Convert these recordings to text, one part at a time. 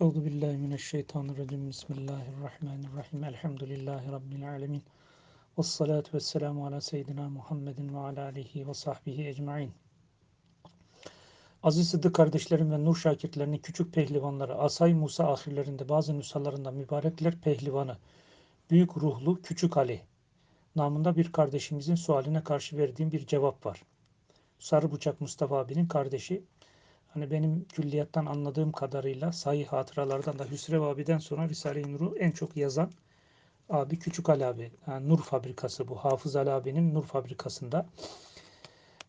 Euzu billahi mineşşeytanirracim. Bismillahirrahmanirrahim. Elhamdülillahi rabbil alamin. Ves salatu vesselamu ala seyyidina Muhammedin ve ala alihi ve sahbihi ecmaîn. Aziz Sıddık kardeşlerim ve Nur şakirtlerinin küçük pehlivanları, Asay Musa ahirlerinde bazı nüshalarında mübarekler pehlivanı, büyük ruhlu Küçük Ali namında bir kardeşimizin sualine karşı verdiğim bir cevap var. Sarı Bıçak Mustafa abinin kardeşi Hani benim külliyattan anladığım kadarıyla sayı hatıralardan da Hüsrev abiden sonra Risale-i Nur'u en çok yazan abi Küçük Ali abi. Yani Nur fabrikası bu. Hafız Ali abinin Nur fabrikasında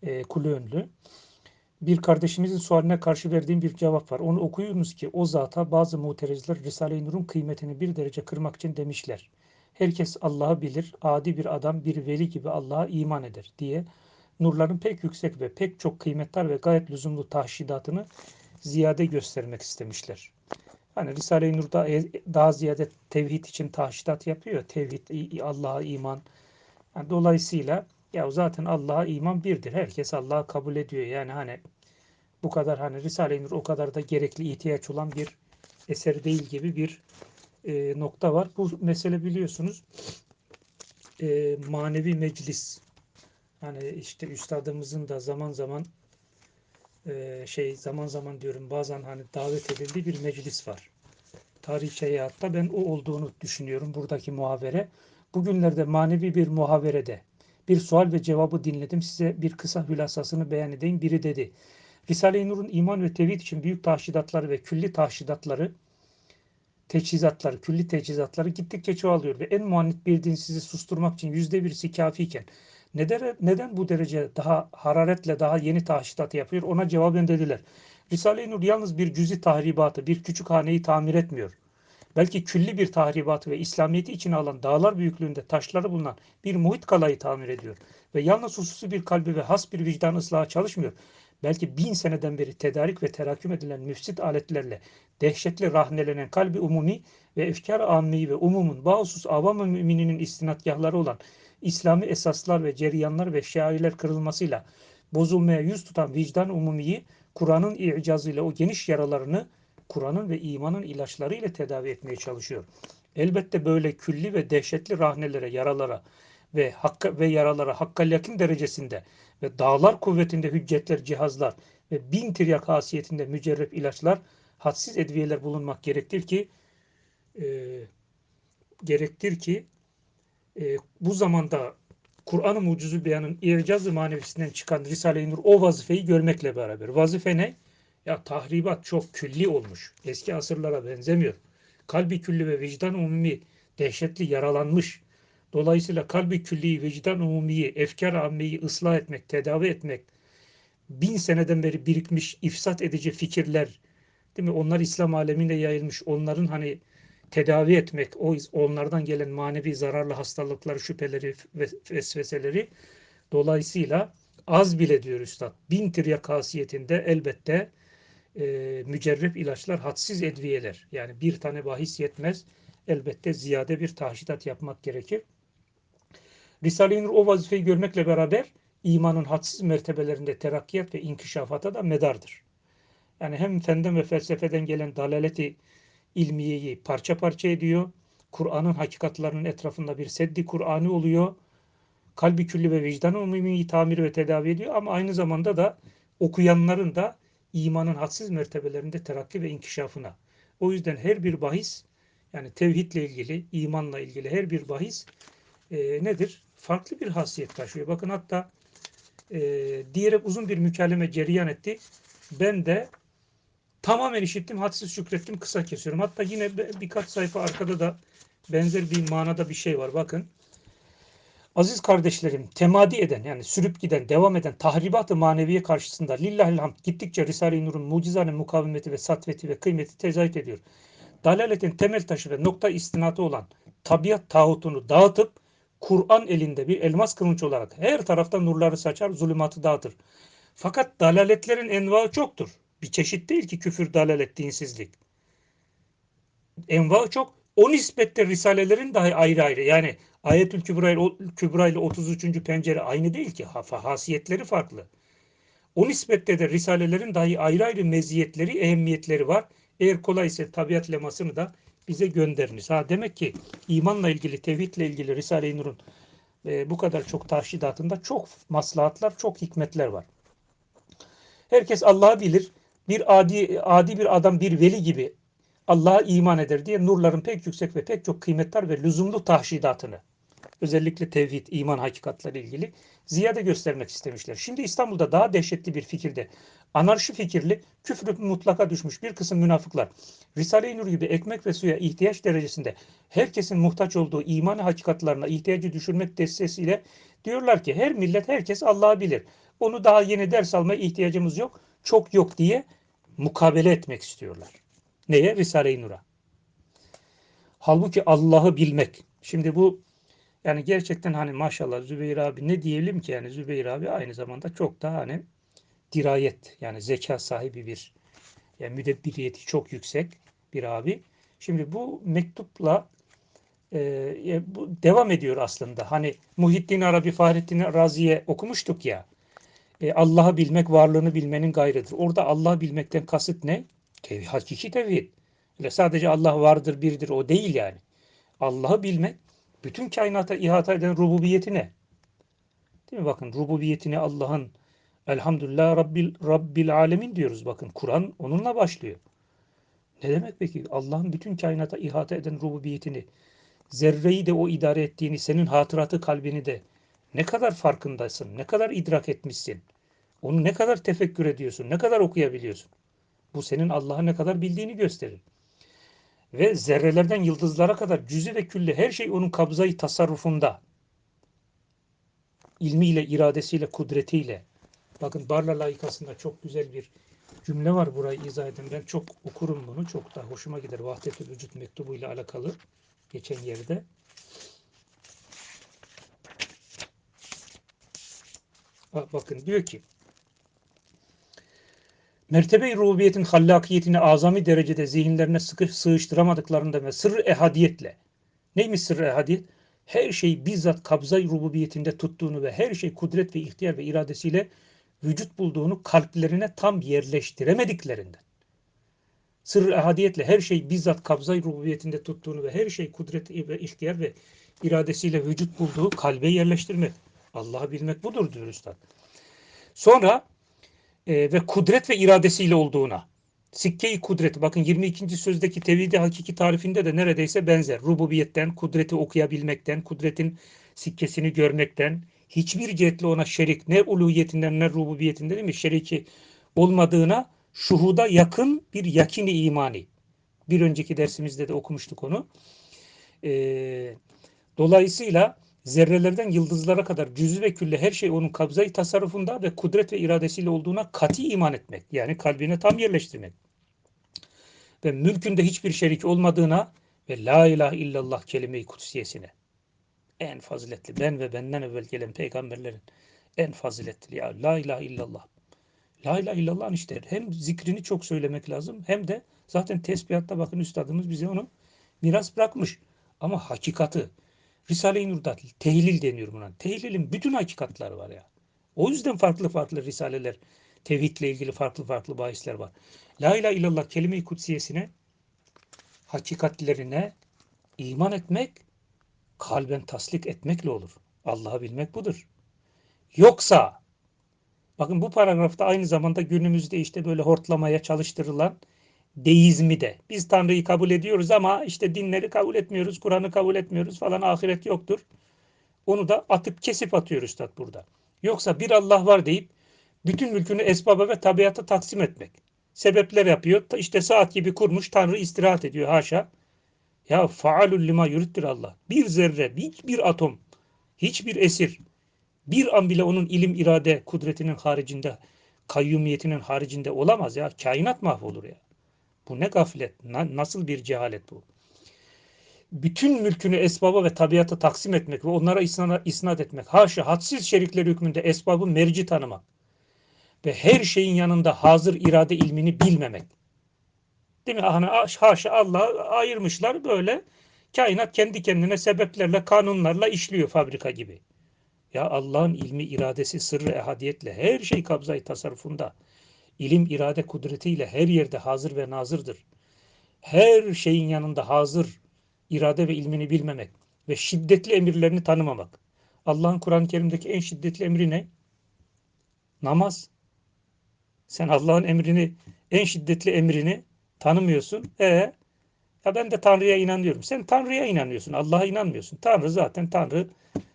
e, kulu önlü. Bir kardeşimizin sualine karşı verdiğim bir cevap var. Onu okuyunuz ki o zata bazı muterezler Risale-i Nur'un kıymetini bir derece kırmak için demişler. Herkes Allah'ı bilir, adi bir adam bir veli gibi Allah'a iman eder diye nurların pek yüksek ve pek çok kıymetli ve gayet lüzumlu tahşidatını ziyade göstermek istemişler. Hani Risale-i Nur'da e, daha ziyade tevhid için tahşidat yapıyor. Tevhid, Allah'a iman. Yani dolayısıyla ya zaten Allah'a iman birdir. Herkes Allah'ı kabul ediyor. Yani hani bu kadar hani Risale-i Nur o kadar da gerekli ihtiyaç olan bir eser değil gibi bir e, nokta var. Bu mesele biliyorsunuz e, manevi meclis Hani işte üstadımızın da zaman zaman e, şey zaman zaman diyorum bazen hani davet edildiği bir meclis var. Tarih şeriatta ben o olduğunu düşünüyorum buradaki muhavere. Bugünlerde manevi bir muhaverede bir sual ve cevabı dinledim. Size bir kısa hülasasını beyan edeyim. Biri dedi. Risale-i Nur'un iman ve tevhid için büyük tahşidatları ve külli tahşidatları teçhizatları, külli teçhizatları gittikçe çoğalıyor ve en muannit bir din sizi susturmak için yüzde birisi kafiyken neden, neden bu derece daha hararetle daha yeni tahşidat yapıyor? Ona cevaben dediler. Risale-i Nur yalnız bir cüzi tahribatı, bir küçük haneyi tamir etmiyor. Belki külli bir tahribatı ve İslamiyet'i içine alan dağlar büyüklüğünde taşları bulunan bir muhit kalayı tamir ediyor. Ve yalnız hususi bir kalbi ve has bir vicdan ıslahı çalışmıyor. Belki bin seneden beri tedarik ve terakküm edilen müfsit aletlerle dehşetli rahnelenen kalbi umumi ve efkar ammi ve umumun bahusus avam-ı mümininin istinadgahları olan İslami esaslar ve ceryanlar ve şairler kırılmasıyla bozulmaya yüz tutan vicdan umumiyi Kur'an'ın icazıyla o geniş yaralarını Kur'an'ın ve imanın ilaçlarıyla tedavi etmeye çalışıyor. Elbette böyle külli ve dehşetli rahnelere, yaralara ve hakka ve yaralara hakka yakın derecesinde ve dağlar kuvvetinde hüccetler, cihazlar ve bin tiryak hasiyetinde mücerrep ilaçlar, hadsiz edviyeler bulunmak gerektir ki e, gerektir ki e, bu zamanda Kur'an-ı Mucizu Beyan'ın İcaz-ı Manevisinden çıkan Risale-i Nur o vazifeyi görmekle beraber. Vazife ne? Ya tahribat çok külli olmuş. Eski asırlara benzemiyor. Kalbi külli ve vicdan umumi dehşetli yaralanmış. Dolayısıyla kalbi külli, vicdan umumiyi, efkar ammeyi ıslah etmek, tedavi etmek, bin seneden beri birikmiş ifsat edici fikirler, değil mi? Onlar İslam aleminde yayılmış. Onların hani tedavi etmek, o onlardan gelen manevi zararlı hastalıkları, şüpheleri, vesveseleri dolayısıyla az bile diyor Üstad. Bin tiryak hasiyetinde elbette e, mücerrep ilaçlar, hadsiz edviyeler. Yani bir tane bahis yetmez. Elbette ziyade bir tahşidat yapmak gerekir. Risale-i Nur o vazifeyi görmekle beraber imanın hadsiz mertebelerinde terakkiyat ve inkişafata da medardır. Yani hem fenden ve felsefeden gelen dalaleti ilmiyeyi parça parça ediyor. Kur'an'ın hakikatlarının etrafında bir seddi Kur'an'ı oluyor. Kalbi külli ve vicdan umumiyi tamir ve tedavi ediyor ama aynı zamanda da okuyanların da imanın hadsiz mertebelerinde terakki ve inkişafına. O yüzden her bir bahis yani tevhidle ilgili, imanla ilgili her bir bahis e, nedir? Farklı bir hasiyet taşıyor. Bakın hatta e, diyerek uzun bir mükelleme cereyan etti. Ben de Tamamen işittim, hadsiz şükrettim, kısa kesiyorum. Hatta yine birkaç sayfa arkada da benzer bir manada bir şey var. Bakın. Aziz kardeşlerim, temadi eden yani sürüp giden, devam eden tahribat-ı maneviye karşısında lillahil hamd gittikçe Risale-i Nur'un mucizane mukavemeti ve satveti ve kıymeti tezahüt ediyor. Dalaletin temel taşı ve nokta istinatı olan tabiat tağutunu dağıtıp Kur'an elinde bir elmas kılınç olarak her tarafta nurları saçar, zulümatı dağıtır. Fakat dalaletlerin envaı çoktur. Bir çeşit değil ki küfür, dalalet, dinsizlik. Enva çok. O nispette risalelerin dahi ayrı ayrı. Yani Ayetül Kübra ile, Kübra ile 33. pencere aynı değil ki. Hasiyetleri farklı. O nispette de risalelerin dahi ayrı ayrı meziyetleri, ehemmiyetleri var. Eğer kolaysa tabiat lemasını da bize gönderiniz. Ha demek ki imanla ilgili, tevhidle ilgili Risale-i Nur'un e, bu kadar çok tahşidatında çok maslahatlar, çok hikmetler var. Herkes Allah'ı bilir. Bir adi adi bir adam, bir veli gibi Allah'a iman eder diye nurların pek yüksek ve pek çok kıymetler ve lüzumlu tahşidatını özellikle tevhid, iman hakikatleri ilgili ziyade göstermek istemişler. Şimdi İstanbul'da daha dehşetli bir fikirde anarşi fikirli, küfrü mutlaka düşmüş bir kısım münafıklar Risale-i Nur gibi ekmek ve suya ihtiyaç derecesinde herkesin muhtaç olduğu iman hakikatlarına ihtiyacı düşürmek destesiyle diyorlar ki her millet herkes Allah'ı bilir. Onu daha yeni ders almaya ihtiyacımız yok, çok yok diye mukabele etmek istiyorlar. Neye? Risale-i Nur'a. Halbuki Allah'ı bilmek. Şimdi bu yani gerçekten hani maşallah Zübeyir abi ne diyelim ki yani Zübeyir abi aynı zamanda çok daha hani dirayet yani zeka sahibi bir yani müdebbiriyeti çok yüksek bir abi. Şimdi bu mektupla e, bu devam ediyor aslında. Hani Muhittin Arabi Fahrettin Razi'ye okumuştuk ya. E, Allah'ı bilmek varlığını bilmenin gayrıdır. Orada Allah'ı bilmekten kasıt ne? Tevhid, hakiki tevhid. Öyle sadece Allah vardır, birdir o değil yani. Allah'ı bilmek bütün kainata ihata eden rububiyetine. Değil mi? Bakın rububiyetini Allah'ın elhamdülillah Rabbil, Rabbil alemin diyoruz. Bakın Kur'an onunla başlıyor. Ne demek peki? Allah'ın bütün kainata ihata eden rububiyetini, zerreyi de o idare ettiğini, senin hatıratı kalbini de ne kadar farkındasın, ne kadar idrak etmişsin, onu ne kadar tefekkür ediyorsun, ne kadar okuyabiliyorsun. Bu senin Allah'ı ne kadar bildiğini gösterir. Ve zerrelerden yıldızlara kadar cüzü ve külli her şey onun kabzayı tasarrufunda. İlmiyle, iradesiyle, kudretiyle. Bakın Barla layıkasında çok güzel bir cümle var burayı izah edin. Ben çok okurum bunu. Çok da hoşuma gider. Vahdetül Vücut mektubuyla alakalı. Geçen yerde. Bakın diyor ki mertebe-i rububiyetin hallakiyetini azami derecede zihinlerine sıkı sığıştıramadıklarında ve sır ehadiyetle neymiş sır ehadiyet? Her şey bizzat kabza rububiyetinde tuttuğunu ve her şey kudret ve ihtiyar ve iradesiyle vücut bulduğunu kalplerine tam yerleştiremediklerinden. Sır ehadiyetle her şey bizzat kabza rububiyetinde tuttuğunu ve her şey kudret ve ihtiyar ve iradesiyle vücut bulduğu kalbe yerleştirmek. Allah'ı bilmek budur diyor Üstad. Sonra e, ve kudret ve iradesiyle olduğuna. Sikke-i kudret. Bakın 22. sözdeki tevhidi hakiki tarifinde de neredeyse benzer. Rububiyetten, kudreti okuyabilmekten, kudretin sikkesini görmekten, hiçbir cihetle ona şerik, ne uluhiyetinden ne rububiyetinden değil mi? Şeriki olmadığına şuhuda yakın bir yakini imani. Bir önceki dersimizde de okumuştuk onu. E, dolayısıyla zerrelerden yıldızlara kadar cüzü ve külle her şey onun kabzayı tasarrufunda ve kudret ve iradesiyle olduğuna kati iman etmek. Yani kalbine tam yerleştirmek. Ve mülkünde hiçbir şerik olmadığına ve la ilahe illallah kelime-i kutsiyesine. En faziletli ben ve benden evvel gelen peygamberlerin en faziletli ya la ilahe illallah. La ilahe illallah işte hem zikrini çok söylemek lazım hem de zaten tesbihatta bakın üstadımız bize onu miras bırakmış. Ama hakikati Risale-i Nur'da tehlil deniyor buna. Tehlilin bütün hakikatları var ya. O yüzden farklı farklı risaleler, tevhidle ilgili farklı farklı bahisler var. La ilahe illallah kelime-i kutsiyesine, hakikatlerine iman etmek, kalben tasdik etmekle olur. Allah'ı bilmek budur. Yoksa, bakın bu paragrafta aynı zamanda günümüzde işte böyle hortlamaya çalıştırılan deizmi de. Biz Tanrı'yı kabul ediyoruz ama işte dinleri kabul etmiyoruz, Kur'an'ı kabul etmiyoruz falan ahiret yoktur. Onu da atıp kesip atıyor Üstad burada. Yoksa bir Allah var deyip bütün mülkünü esbaba ve tabiata taksim etmek. Sebepler yapıyor. İşte saat gibi kurmuş Tanrı istirahat ediyor haşa. Ya faalul lima yurittir Allah. Bir zerre, hiçbir atom, hiçbir esir, bir an bile onun ilim, irade, kudretinin haricinde, kayyumiyetinin haricinde olamaz ya. Kainat mahvolur ya. Bu ne gaflet, na, nasıl bir cehalet bu? Bütün mülkünü esbaba ve tabiata taksim etmek ve onlara isnat, isnat etmek. Haşa hadsiz şerikler hükmünde esbabı merci tanımak. Ve her şeyin yanında hazır irade ilmini bilmemek. Değil mi? Hani haşa Allah ayırmışlar böyle. Kainat kendi kendine sebeplerle, kanunlarla işliyor fabrika gibi. Ya Allah'ın ilmi, iradesi, sırrı, ehadiyetle her şey kabzayı tasarrufunda ilim, irade kudretiyle her yerde hazır ve nazırdır. her şeyin yanında hazır irade ve ilmini bilmemek ve şiddetli emirlerini tanımamak. Allah'ın Kur'an-ı Kerim'deki en şiddetli emri ne? Namaz. Sen Allah'ın emrini, en şiddetli emrini tanımıyorsun. E ya ben de Tanrı'ya inanıyorum. Sen Tanrı'ya inanıyorsun. Allah'a inanmıyorsun. Tanrı zaten Tanrı.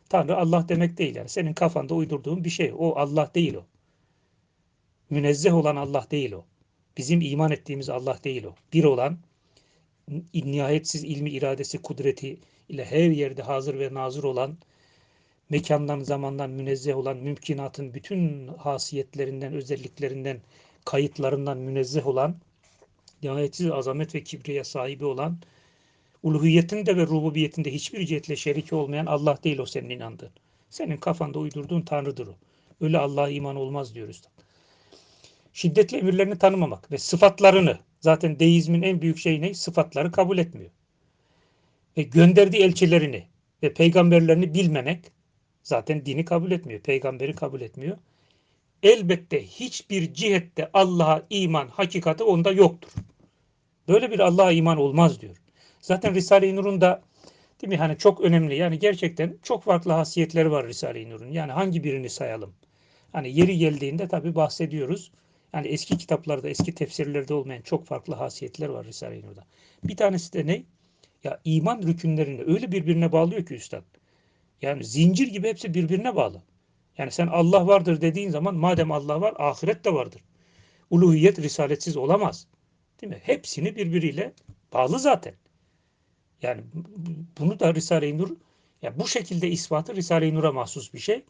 Tanrı Allah demek değil yani. Senin kafanda uydurduğun bir şey. O Allah değil o. Münezzeh olan Allah değil o. Bizim iman ettiğimiz Allah değil o. Bir olan, nihayetsiz ilmi, iradesi, kudreti ile her yerde hazır ve nazır olan, mekandan, zamandan münezzeh olan, mümkinatın bütün hasiyetlerinden, özelliklerinden, kayıtlarından münezzeh olan, nihayetsiz azamet ve kibriye sahibi olan, uluhiyetinde ve rububiyetinde hiçbir cihetle şeriki olmayan Allah değil o senin inandığın. Senin kafanda uydurduğun Tanrı'dır o. Öyle Allah'a iman olmaz diyoruz. Şiddetli emirlerini tanımamak ve sıfatlarını, zaten deizmin en büyük şeyi ne? Sıfatları kabul etmiyor. Ve gönderdiği elçilerini ve peygamberlerini bilmemek, zaten dini kabul etmiyor, peygamberi kabul etmiyor. Elbette hiçbir cihette Allah'a iman hakikati onda yoktur. Böyle bir Allah'a iman olmaz diyor. Zaten Risale-i Nur'un da değil mi hani çok önemli yani gerçekten çok farklı hasiyetleri var Risale-i Nur'un. Yani hangi birini sayalım? Hani yeri geldiğinde tabi bahsediyoruz. Yani eski kitaplarda, eski tefsirlerde olmayan çok farklı hasiyetler var Risale-i Nur'da. Bir tanesi de ne? Ya iman rükünlerini öyle birbirine bağlıyor ki üstad. Yani zincir gibi hepsi birbirine bağlı. Yani sen Allah vardır dediğin zaman madem Allah var ahiret de vardır. Uluhiyet risaletsiz olamaz. Değil mi? Hepsini birbiriyle bağlı zaten. Yani bunu da Risale-i Nur ya bu şekilde ispatı Risale-i Nur'a mahsus bir şey.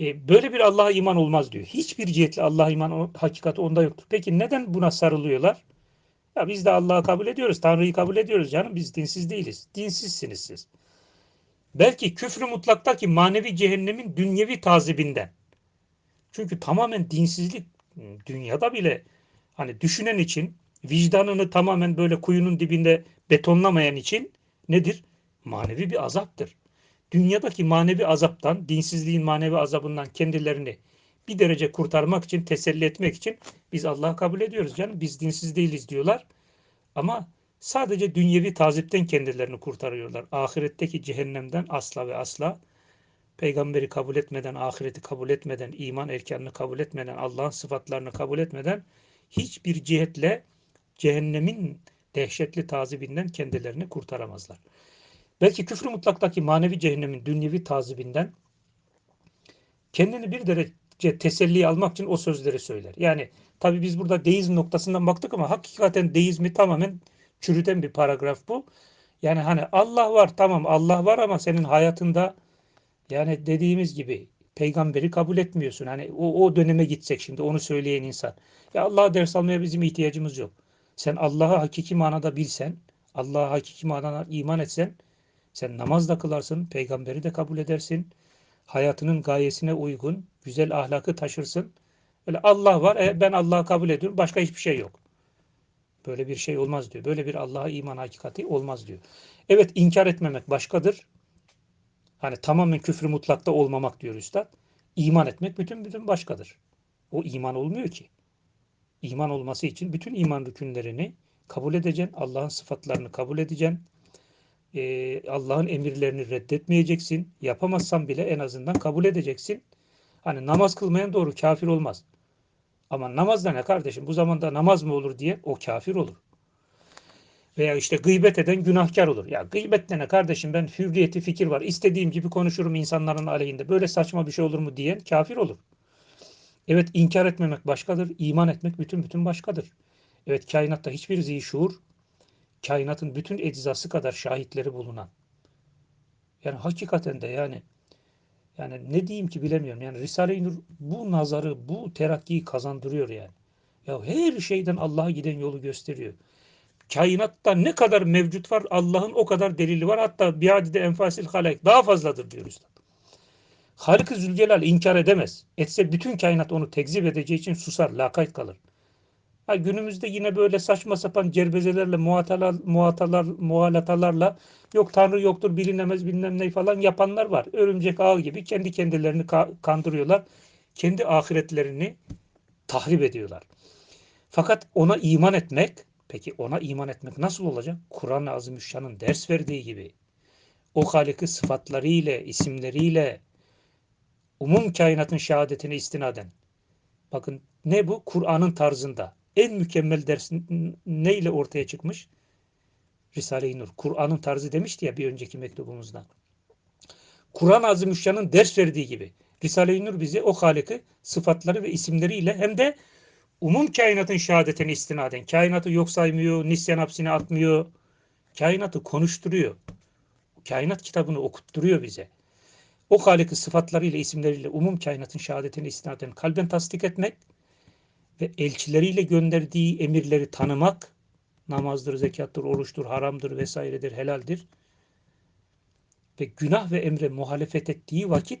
E, böyle bir Allah'a iman olmaz diyor. Hiçbir cihetle Allah'a iman hakikati onda yoktur. Peki neden buna sarılıyorlar? Ya biz de Allah'ı kabul ediyoruz, Tanrı'yı kabul ediyoruz canım. Biz dinsiz değiliz. Dinsizsiniz siz. Belki küfrü mutlaktaki manevi cehennemin dünyevi tazibinden. Çünkü tamamen dinsizlik dünyada bile hani düşünen için vicdanını tamamen böyle kuyunun dibinde betonlamayan için nedir? Manevi bir azaptır. Dünyadaki manevi azaptan, dinsizliğin manevi azabından kendilerini bir derece kurtarmak için, teselli etmek için biz Allah'ı kabul ediyoruz canım. Biz dinsiz değiliz diyorlar. Ama sadece dünyevi tazipten kendilerini kurtarıyorlar. Ahiretteki cehennemden asla ve asla peygamberi kabul etmeden, ahireti kabul etmeden, iman erkanını kabul etmeden, Allah'ın sıfatlarını kabul etmeden hiçbir cihetle cehennemin dehşetli tazibinden kendilerini kurtaramazlar. Belki küfrü mutlaktaki manevi cehennemin dünyevi tazibinden kendini bir derece teselli almak için o sözleri söyler. Yani tabi biz burada deizm noktasından baktık ama hakikaten deizmi tamamen çürüten bir paragraf bu. Yani hani Allah var tamam Allah var ama senin hayatında yani dediğimiz gibi peygamberi kabul etmiyorsun. Hani o, o döneme gitsek şimdi onu söyleyen insan. Ya Allah'a ders almaya bizim ihtiyacımız yok. Sen Allah'ı hakiki manada bilsen, Allah'a hakiki manada iman etsen, sen namaz da kılarsın, peygamberi de kabul edersin. Hayatının gayesine uygun, güzel ahlakı taşırsın. Öyle Allah var, e, ben Allah'ı kabul ediyorum, başka hiçbir şey yok. Böyle bir şey olmaz diyor. Böyle bir Allah'a iman hakikati olmaz diyor. Evet inkar etmemek başkadır. Hani tamamen küfrü mutlakta olmamak diyor üstad. İman etmek bütün bütün başkadır. O iman olmuyor ki. İman olması için bütün iman rükünlerini kabul edeceksin. Allah'ın sıfatlarını kabul edeceksin. Ee, Allah'ın emirlerini reddetmeyeceksin. Yapamazsan bile en azından kabul edeceksin. Hani namaz kılmayan doğru kafir olmaz. Ama namaz da ne kardeşim? Bu zamanda namaz mı olur diye o kafir olur. Veya işte gıybet eden günahkar olur. Ya gıybet ne kardeşim ben hürriyeti fikir var. İstediğim gibi konuşurum insanların aleyhinde. Böyle saçma bir şey olur mu diyen kafir olur. Evet inkar etmemek başkadır. iman etmek bütün bütün başkadır. Evet kainatta hiçbir zihşuur kainatın bütün eczası kadar şahitleri bulunan. Yani hakikaten de yani yani ne diyeyim ki bilemiyorum. Yani Risale-i Nur bu nazarı, bu terakkiyi kazandırıyor yani. Ya her şeyden Allah'a giden yolu gösteriyor. Kainatta ne kadar mevcut var Allah'ın o kadar delili var. Hatta biadide enfasil halek daha fazladır diyor Üstad. Halık-ı Zülcelal inkar edemez. Etse bütün kainat onu tekzip edeceği için susar, lakayt kalır. Ha, günümüzde yine böyle saçma sapan cerbezelerle, muhatalar, muhatalar, muhalatalarla yok Tanrı yoktur, bilinemez bilmem ne falan yapanlar var. Örümcek ağ gibi kendi kendilerini ka kandırıyorlar. Kendi ahiretlerini tahrip ediyorlar. Fakat ona iman etmek, Peki ona iman etmek nasıl olacak? Kur'an-ı Azimüşşan'ın ders verdiği gibi. O Halik'i sıfatlarıyla, isimleriyle, umum kainatın şehadetine istinaden. Bakın ne bu? Kur'an'ın tarzında. En mükemmel ders neyle ortaya çıkmış? Risale-i Nur. Kur'an'ın tarzı demişti ya bir önceki mektubumuzda. Kur'an-ı Azimüşşan'ın ders verdiği gibi. Risale-i Nur bize o Halik'i sıfatları ve isimleriyle hem de umum kainatın şehadetine istinaden. Kainatı yok saymıyor, nisyan hapsine atmıyor. Kainatı konuşturuyor. Kainat kitabını okutturuyor bize. O Halik'i sıfatlarıyla, isimleriyle umum kainatın şehadetine istinaden kalben tasdik etmek ve elçileriyle gönderdiği emirleri tanımak, namazdır, zekattır, oruçtur, haramdır vesairedir, helaldir. Ve günah ve emre muhalefet ettiği vakit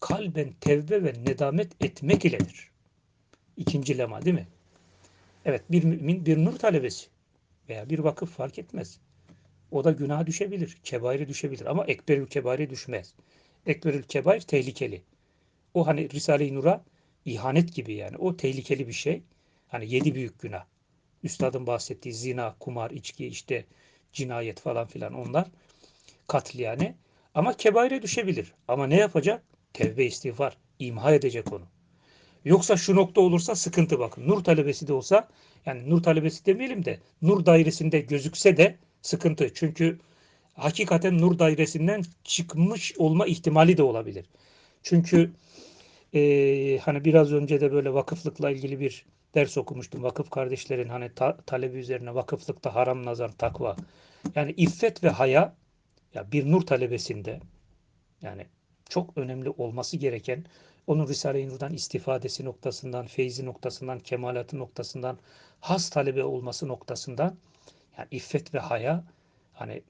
kalben tevbe ve nedamet etmek iledir. İkinci lema değil mi? Evet bir mümin bir nur talebesi veya bir vakıf fark etmez. O da günaha düşebilir, kebaire düşebilir ama ekberül kebaire düşmez. Ekberül kebair tehlikeli. O hani Risale-i Nur'a ihanet gibi yani. O tehlikeli bir şey. Hani yedi büyük günah. Üstadın bahsettiği zina, kumar, içki, işte cinayet falan filan onlar. Katl yani. Ama kebaire düşebilir. Ama ne yapacak? Tevbe istiğfar. imha edecek onu. Yoksa şu nokta olursa sıkıntı bakın. Nur talebesi de olsa yani nur talebesi demeyelim de nur dairesinde gözükse de sıkıntı. Çünkü hakikaten nur dairesinden çıkmış olma ihtimali de olabilir. Çünkü e, hani biraz önce de böyle vakıflıkla ilgili bir ders okumuştum. Vakıf kardeşlerin hani ta, talebi üzerine vakıflıkta haram nazar takva. Yani iffet ve haya ya bir nur talebesinde yani çok önemli olması gereken onun Risale-i Nur'dan istifadesi noktasından, feyzi noktasından, kemalatı noktasından, has talebe olması noktasından yani iffet ve haya hani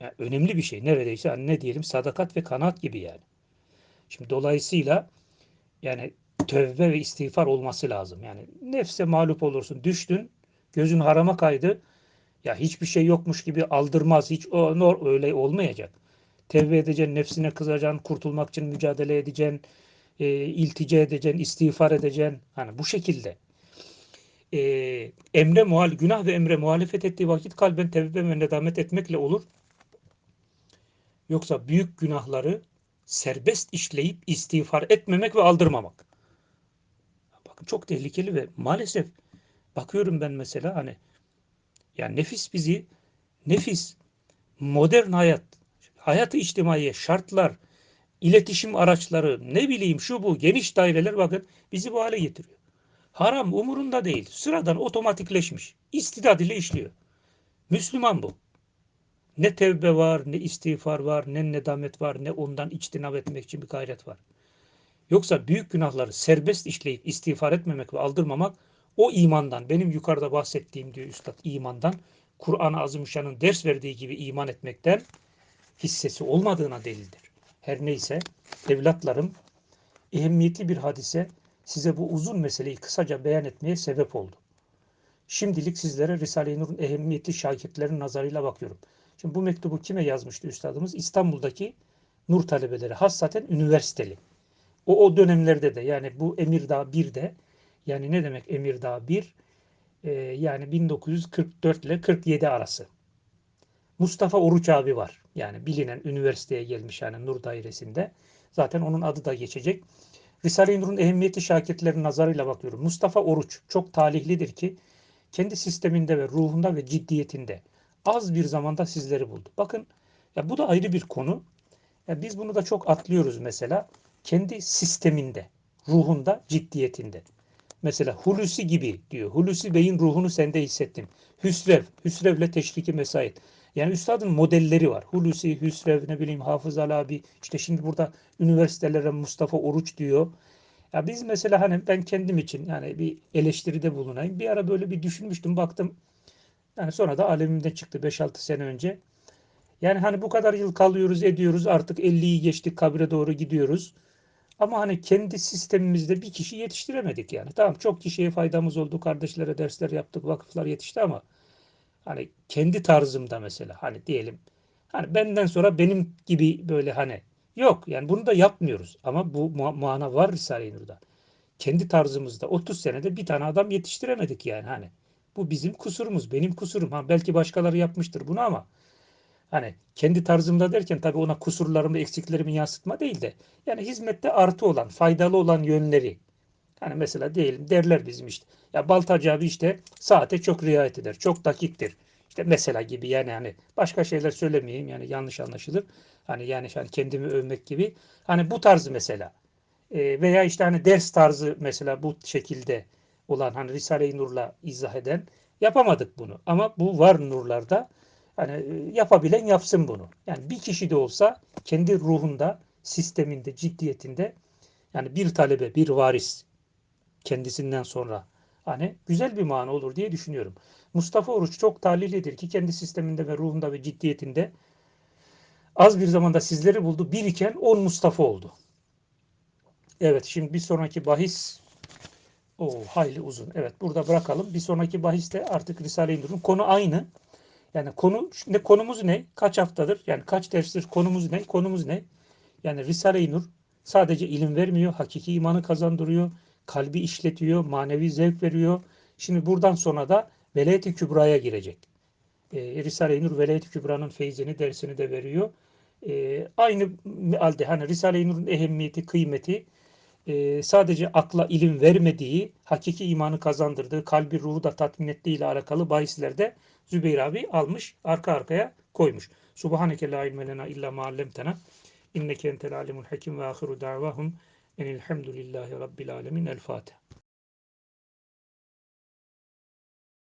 yani önemli bir şey. Neredeyse hani ne diyelim sadakat ve kanaat gibi yani. Şimdi dolayısıyla yani tövbe ve istiğfar olması lazım. Yani nefse mağlup olursun, düştün, gözün harama kaydı. Ya hiçbir şey yokmuş gibi aldırmaz. Hiç o nor öyle olmayacak. Tevbe edeceksin, nefsine kızacaksın, kurtulmak için mücadele edeceksin, e, iltica edeceksin, istiğfar edeceksin. Hani bu şekilde. E, emre muhal, günah ve emre muhalefet ettiği vakit kalben tevbe ve nedamet etmekle olur. Yoksa büyük günahları serbest işleyip istiğfar etmemek ve aldırmamak. Bakın çok tehlikeli ve maalesef bakıyorum ben mesela hani yani nefis bizi nefis modern hayat hayatı içtimaiye şartlar iletişim araçları ne bileyim şu bu geniş daireler bakın bizi bu hale getiriyor. Haram umurunda değil. Sıradan otomatikleşmiş. İstidad ile işliyor. Müslüman bu. Ne tevbe var, ne istiğfar var, ne nedamet var, ne ondan içtinab etmek için bir gayret var. Yoksa büyük günahları serbest işleyip istiğfar etmemek ve aldırmamak o imandan, benim yukarıda bahsettiğim diyor Üstad imandan, Kur'an-ı Azimüşşan'ın ders verdiği gibi iman etmekten hissesi olmadığına delildir. Her neyse evlatlarım ehemmiyetli bir hadise size bu uzun meseleyi kısaca beyan etmeye sebep oldu. Şimdilik sizlere Risale-i Nur'un ehemmiyetli şakirtlerin nazarıyla bakıyorum. Şimdi bu mektubu kime yazmıştı üstadımız? İstanbul'daki nur talebeleri, hassaten üniversiteli. O, o dönemlerde de yani bu Emirdağ 1'de yani ne demek Emirdağ 1? Ee, yani 1944 ile 47 arası. Mustafa Oruç abi var. Yani bilinen üniversiteye gelmiş yani Nur dairesinde. Zaten onun adı da geçecek. Risale-i Nur'un ehemmiyeti şakirtlerin nazarıyla bakıyorum. Mustafa Oruç çok talihlidir ki kendi sisteminde ve ruhunda ve ciddiyetinde az bir zamanda sizleri buldu. Bakın ya bu da ayrı bir konu. Ya biz bunu da çok atlıyoruz mesela. Kendi sisteminde, ruhunda, ciddiyetinde. Mesela Hulusi gibi diyor. Hulusi Bey'in ruhunu sende hissettim. Hüsrev, Hüsrev'le teşriki mesait. Yani üstadın modelleri var. Hulusi, Hüsrev, ne bileyim Hafız Ali abi. İşte şimdi burada üniversitelere Mustafa Oruç diyor. Ya biz mesela hani ben kendim için yani bir eleştiride bulunayım. Bir ara böyle bir düşünmüştüm baktım. Yani sonra da alemimden çıktı 5-6 sene önce. Yani hani bu kadar yıl kalıyoruz ediyoruz artık 50'yi geçtik kabre doğru gidiyoruz. Ama hani kendi sistemimizde bir kişi yetiştiremedik yani. Tamam çok kişiye faydamız oldu. Kardeşlere dersler yaptık, vakıflar yetişti ama hani kendi tarzımda mesela hani diyelim hani benden sonra benim gibi böyle hani yok yani bunu da yapmıyoruz. Ama bu mana var Risale-i Nur'da. Kendi tarzımızda 30 senede bir tane adam yetiştiremedik yani hani. Bu bizim kusurumuz, benim kusurum. Ha, belki başkaları yapmıştır bunu ama hani kendi tarzımda derken tabii ona kusurlarımı, eksiklerimi yansıtma değil de yani hizmette artı olan, faydalı olan yönleri. Hani mesela diyelim derler bizim işte. Ya Baltacı abi işte saate çok riayet eder, çok dakiktir. İşte mesela gibi yani hani başka şeyler söylemeyeyim yani yanlış anlaşılır. Hani yani hani kendimi övmek gibi. Hani bu tarz mesela. E, veya işte hani ders tarzı mesela bu şekilde olan hani Risale-i Nur'la izah eden yapamadık bunu. Ama bu var nurlarda. Hani yapabilen yapsın bunu. Yani bir kişi de olsa kendi ruhunda, sisteminde, ciddiyetinde yani bir talebe, bir varis kendisinden sonra hani güzel bir mana olur diye düşünüyorum. Mustafa Oruç çok talihlidir ki kendi sisteminde ve ruhunda ve ciddiyetinde az bir zamanda sizleri buldu. Bir iken on Mustafa oldu. Evet şimdi bir sonraki bahis o hayli uzun. Evet burada bırakalım. Bir sonraki bahiste artık Risale-i Nur'un konu aynı. Yani konu ne konumuz ne? Kaç haftadır? Yani kaç derstir konumuz ne? Konumuz ne? Yani Risale-i Nur sadece ilim vermiyor, hakiki imanı kazandırıyor, kalbi işletiyor, manevi zevk veriyor. Şimdi buradan sonra da Velayet-i Kübra'ya girecek. E, Risale-i Nur Velayet-i Kübra'nın feyzini, dersini de veriyor. E, aynı halde hani Risale-i Nur'un ehemmiyeti, kıymeti e, sadece akla ilim vermediği, hakiki imanı kazandırdığı, kalbi ruhu da tatmin ettiği ile alakalı bahislerde Zübeyir abi almış, arka arkaya koymuş. Subhaneke la ilme lena illa ma allamtena. İnneke entel alimul hakim ve ahiru davahum enilhamdülillahi rabbil alemin. El Fatiha.